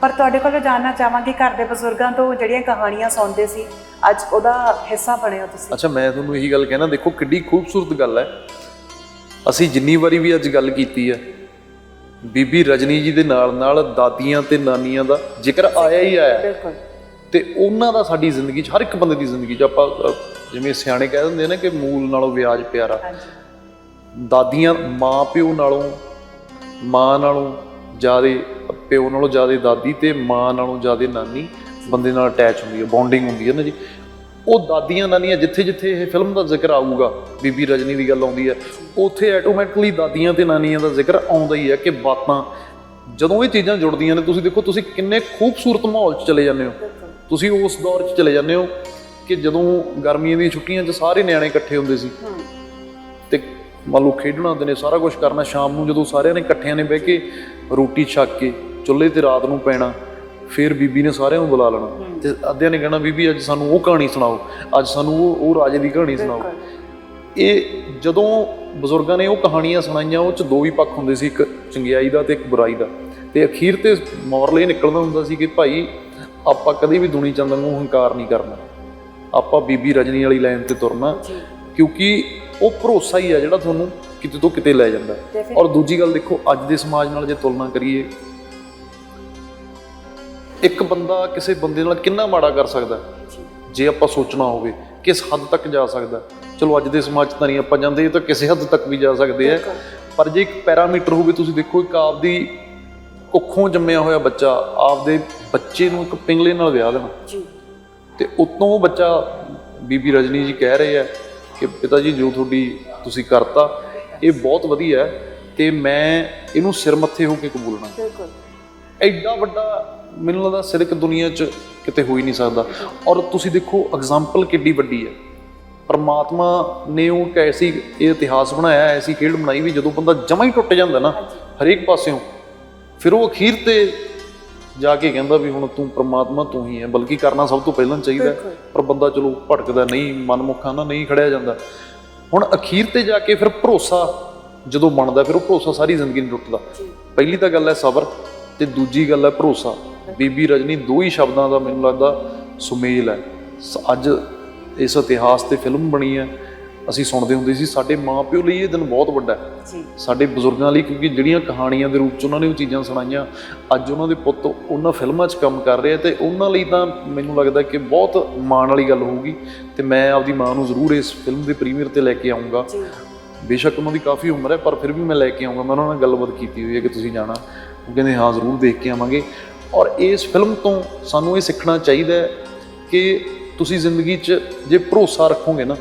ਪਰ ਤੁਹਾਡੇ ਕੋਲੋਂ ਜਾਣਨਾ ਚਾਹਾਂਗੇ ਘਰ ਦੇ ਬਜ਼ੁਰਗਾਂ ਤੋਂ ਜਿਹੜੀਆਂ ਕਹਾਣੀਆਂ ਸੁਣਦੇ ਸੀ ਅੱਜ ਉਹਦਾ ਹਿੱਸਾ ਬਣੇ ਹੋ ਤੁਸੀਂ। ਅੱਛਾ ਮੈਂ ਤੁਹਾਨੂੰ ਇਹੀ ਗੱਲ ਕਹਿਣਾ ਦੇਖੋ ਕਿੱਡੀ ਖੂਬਸੂਰਤ ਗੱਲ ਹੈ। ਅਸੀਂ ਜਿੰਨੀ ਵਾਰੀ ਵੀ ਅੱਜ ਗੱਲ ਕੀਤੀ ਹੈ ਬੀਬੀ ਰਜਨੀ ਜੀ ਦੇ ਨਾਲ ਨਾਲ ਦਾਦੀਆਂ ਤੇ ਨਾਨੀਆਂ ਦਾ ਜ਼ਿਕਰ ਆਇਆ ਹੀ ਆਇਆ। ਬਿਲਕੁਲ। ਤੇ ਉਹਨਾਂ ਦਾ ਸਾਡੀ ਜ਼ਿੰਦਗੀ 'ਚ ਹਰ ਇੱਕ ਬੰਦੇ ਦੀ ਜ਼ਿੰਦਗੀ 'ਚ ਆਪਾਂ ਜਿਵੇਂ ਸਿਆਣੇ ਕਹਿ ਦਿੰਦੇ ਨੇ ਕਿ ਮੂਲ ਨਾਲੋਂ ਵਿਆਜ ਪਿਆਰਾ। ਹਾਂਜੀ। ਦਾਦੀਆਂ ਮਾਂ ਪਿਓ ਨਾਲੋਂ ਮਾਂ ਨਾਲੋਂ ਜ਼ਿਆਦੇ ਪਿਓ ਨਾਲੋਂ ਜ਼ਿਆਦੇ ਦਾਦੀ ਤੇ ਮਾਂ ਨਾਲੋਂ ਜ਼ਿਆਦੇ ਨਾਨੀ ਬੰਦੇ ਨਾਲ ਅਟੈਚ ਹੁੰਦੀ ਹੈ ਬੌਂਡਿੰਗ ਹੁੰਦੀ ਹੈ ਨਾ ਜੀ। ਉਹ ਦਾਦੀਆਂ ਨਾਨੀਆਂ ਜਿੱਥੇ ਜਿੱਥੇ ਇਹ ਫਿਲਮ ਦਾ ਜ਼ਿਕਰ ਆਊਗਾ ਬੀਬੀ ਰਜਨੀ ਦੀ ਗੱਲ ਆਉਂਦੀ ਹੈ ਉੱਥੇ ਆਟੋਮੈਟਿਕਲੀ ਦਾਦੀਆਂ ਤੇ ਨਾਨੀਆਂ ਦਾ ਜ਼ਿਕਰ ਆਉਂਦਾ ਹੀ ਹੈ ਕਿ ਬਾਤਾਂ ਜਦੋਂ ਇਹ ਚੀਜ਼ਾਂ ਜੁੜਦੀਆਂ ਨੇ ਤੁਸੀਂ ਦੇਖੋ ਤੁਸੀਂ ਕਿੰਨੇ ਖੂਬਸੂਰਤ ਮਾਹੌਲ 'ਚ ਚਲੇ ਜਾਂਦੇ ਹੋ। ਤੁਸੀਂ ਉਸ ਦੌਰ 'ਚ ਚਲੇ ਜਾਂਦੇ ਹੋ ਕਿ ਜਦੋਂ ਗਰਮੀਆਂ ਦੀਆਂ ਛੁੱਟੀਆਂ 'ਚ ਸਾਰੇ ਨਿਆਣੇ ਇਕੱਠੇ ਹੁੰਦੇ ਸੀ। ਤੇ ਮੰਨ ਲਓ ਖੇਡਣਾ ਹੁੰਦੇ ਨੇ ਸਾਰਾ ਕੁਝ ਕਰਨਾ ਸ਼ਾਮ ਨੂੰ ਜਦੋਂ ਸਾਰਿਆਂ ਨੇ ਇਕੱਠਿਆਂ ਨੇ ਬਹਿ ਕੇ ਰੋਟੀ ਛਕ ਕੇ ਚੁੱਲ੍ਹੇ ਤੇ ਰਾਤ ਨੂੰ ਪੈਣਾ ਫਿਰ ਬੀਬੀ ਨੇ ਸਾਰਿਆਂ ਨੂੰ ਬੁਲਾ ਲੈਣਾ। ਤੇ ਅੱਧਿਆਂ ਨੇ ਕਹਿਣਾ ਬੀਬੀ ਅੱਜ ਸਾਨੂੰ ਉਹ ਕਹਾਣੀ ਸੁਣਾਓ ਅੱਜ ਸਾਨੂੰ ਉਹ ਉਹ ਰਾਜੇ ਦੀ ਕਹਾਣੀ ਸੁਣਾਓ। ਇਹ ਜਦੋਂ ਬਜ਼ੁਰਗਾਂ ਨੇ ਉਹ ਕਹਾਣੀਆਂ ਸੁਣਾਈਆਂ ਉਹ ਚ ਦੋ ਹੀ ਪੱਖ ਹੁੰਦੇ ਸੀ ਇੱਕ ਚੰਗਿਆਈ ਦਾ ਤੇ ਇੱਕ ਬੁਰਾਈ ਦਾ। ਤੇ ਅਖੀਰ ਤੇ ਮੋਰਲ ਇਹ ਨਿਕਲਦਾ ਹੁੰਦਾ ਸੀ ਕਿ ਭਾਈ ਆਪਾਂ ਕਦੇ ਵੀ ਦੁਨੀ ਚੰਦ ਨੂੰ ਹੰਕਾਰ ਨਹੀਂ ਕਰਨਾ। ਆਪਾਂ ਬੀਬੀ ਰਜਨੀ ਵਾਲੀ ਲਾਈਨ ਤੇ ਤੁਰਨਾ ਕਿਉਂਕਿ ਉਹ ਭਰੋਸਾ ਹੀ ਆ ਜਿਹੜਾ ਤੁਹਾਨੂੰ ਕਿਤੇ ਤੋਂ ਕਿਤੇ ਲੈ ਜਾਂਦਾ। ਔਰ ਦੂਜੀ ਗੱਲ ਦੇਖੋ ਅੱਜ ਦੇ ਸਮਾਜ ਨਾਲ ਜੇ ਤੁਲਨਾ ਕਰੀਏ ਇੱਕ ਬੰਦਾ ਕਿਸੇ ਬੰਦੇ ਨਾਲ ਕਿੰਨਾ ਮਾੜਾ ਕਰ ਸਕਦਾ? ਜੀ ਆਪਾਂ ਸੋਚਣਾ ਹੋਵੇ ਕਿਸ ਹੱਦ ਤੱਕ ਜਾ ਸਕਦਾ ਚਲੋ ਅੱਜ ਦੇ ਸਮਾਜ 'ਚ ਤਾਂ ਨਹੀਂ ਆਪਾਂ ਜਾਂਦੇ ਇਹ ਤਾਂ ਕਿਸੇ ਹੱਦ ਤੱਕ ਵੀ ਜਾ ਸਕਦੇ ਆ। ਪਰ ਜੇ ਇੱਕ ਪੈਰਾਮੀਟਰ ਹੋਵੇ ਤੁਸੀਂ ਦੇਖੋ ਇੱਕ ਆਪਦੀ ਕੁੱਖੋਂ ਜੰਮਿਆ ਹੋਇਆ ਬੱਚਾ ਆਪਦੇ ਬੱਚੇ ਨੂੰ ਇੱਕ ਪਿੰਗਲੇ ਨਾਲ ਵਿਆਹ ਦੇਣਾ। ਜੀ। ਤੇ ਉਤੋਂ ਉਹ ਬੱਚਾ ਬੀਬੀ ਰਜਨੀ ਜੀ ਕਹਿ ਰਹੇ ਆ ਕਿ ਪਿਤਾ ਜੀ ਜੋ ਤੁਹਾਡੀ ਤੁਸੀਂ ਕਰਤਾ ਇਹ ਬਹੁਤ ਵਧੀਆ ਹੈ ਤੇ ਮੈਂ ਇਹਨੂੰ ਸਿਰ ਮੱਥੇ ਹੋ ਕੇ ਕਬੂਲਣਾ ਬਿਲਕੁਲ। ਐਡਾ ਵੱਡਾ ਮੈਨੂੰ ਲੱਗਦਾ ਸਿਰਕ ਦੁਨੀਆ 'ਚ ਕਿਤੇ ਹੋ ਹੀ ਨਹੀਂ ਸਕਦਾ। ਔਰ ਤੁਸੀਂ ਦੇਖੋ ਐਗਜ਼ਾਮਪਲ ਕਿੱਡੀ ਵੱਡੀ ਹੈ। ਪਰਮਾਤਮਾ ਨੇ ਉਹ ਇੱਕ ਐਸੀ ਇਹ ਇਤਿਹਾਸ ਬਣਾਇਆ ਐਸੀ ਖੇਡ ਬਣਾਈ ਵੀ ਜਦੋਂ ਬੰਦਾ ਜਮਾ ਹੀ ਟੁੱਟ ਜਾਂਦਾ ਨਾ ਹਰੇਕ ਪਾਸਿਓਂ। ਫਿਰ ਉਹ ਅਖੀਰ ਤੇ ਜਾ ਕੇ ਕਹਿੰਦਾ ਵੀ ਹੁਣ ਤੂੰ ਪ੍ਰਮਾਤਮਾ ਤੂੰ ਹੀ ਹੈ ਬਲਕਿ ਕਰਨਾ ਸਭ ਤੋਂ ਪਹਿਲਾਂ ਚਾਹੀਦਾ। ਪਰ ਬੰਦਾ ਚਲੋ ਭਟਕਦਾ ਨਹੀਂ ਮਨਮੁਖਾ ਨਾ ਨਹੀਂ ਖੜਿਆ ਜਾਂਦਾ। ਹੁਣ ਅਖੀਰ ਤੇ ਜਾ ਕੇ ਫਿਰ ਭਰੋਸਾ ਜਦੋਂ ਬਣਦਾ ਫਿਰ ਉਹ ਭਰੋਸਾ ਸਾਰੀ ਜ਼ਿੰਦਗੀ ਨਹੀਂ ਟੁੱਟਦਾ ਪਹਿਲੀ ਤਾਂ ਗੱਲ ਹੈ ਸਬਰ ਤੇ ਦੂਜੀ ਗੱਲ ਹੈ ਭਰੋਸਾ। ਬੀਬੀ ਰਜਨੀ ਦੋ ਹੀ ਸ਼ਬਦਾਂ ਦਾ ਮੈਨੂੰ ਲੱਗਦਾ ਸੁਮੇਲ ਹੈ। ਅੱਜ ਇਸ ਇਤਿਹਾਸ ਤੇ ਫਿਲਮ ਬਣੀ ਹੈ। ਅਸੀਂ ਸੁਣਦੇ ਹੁੰਦੇ ਸੀ ਸਾਡੇ ਮਾਪਿਓ ਲਈ ਇਹ ਦਿਨ ਬਹੁਤ ਵੱਡਾ ਹੈ। ਜੀ। ਸਾਡੇ ਬਜ਼ੁਰਗਾਂ ਲਈ ਕਿਉਂਕਿ ਜਿਹੜੀਆਂ ਕਹਾਣੀਆਂ ਦੇ ਰੂਪ ਚ ਉਹਨਾਂ ਨੇ ਉਹ ਚੀਜ਼ਾਂ ਸੁਣਾਈਆਂ ਅੱਜ ਉਹਨਾਂ ਦੇ ਪੁੱਤ ਉਹਨਾਂ ਫਿਲਮਾਂ 'ਚ ਕੰਮ ਕਰ ਰਹੇ ਆ ਤੇ ਉਹਨਾਂ ਲਈ ਤਾਂ ਮੈਨੂੰ ਲੱਗਦਾ ਕਿ ਬਹੁਤ ਮਾਣ ਵਾਲੀ ਗੱਲ ਹੋਊਗੀ ਤੇ ਮੈਂ ਆਪਦੀ ਮਾਂ ਨੂੰ ਜ਼ਰੂਰ ਇਸ ਫਿਲਮ ਦੇ ਪ੍ਰੀਮੀਅਰ ਤੇ ਲੈ ਕੇ ਆਉਂਗਾ ਜੀ। ਬੇਸ਼ੱਕ ਉਹਨਾਂ ਦੀ ਕਾਫੀ ਉਮਰ ਹੈ ਪਰ ਫਿਰ ਵੀ ਮੈਂ ਲੈ ਕੇ ਆਉਂਗਾ ਮੈਂ ਉਹਨਾਂ ਨਾਲ ਗੱਲਬਾਤ ਕੀਤੀ ਹੋਈ ਹੈ ਕਿ ਤੁਸੀਂ ਜਾਣਾ। ਉਹ ਕਹਿੰਦੇ ਹਾਂ ਜ਼ਰੂਰ ਦੇਖ ਕੇ ਆਵਾਂਗੇ। ਔਰ ਇਸ ਫਿਲਮ ਤੋਂ ਸਾਨੂੰ ਇਹ ਸਿੱਖਣਾ ਚਾਹੀਦਾ ਕਿ ਤੁਸੀਂ ਜ਼ਿੰਦਗੀ 'ਚ ਜੇ ਭਰੋਸਾ ਰੱਖੋਗੇ ਨਾ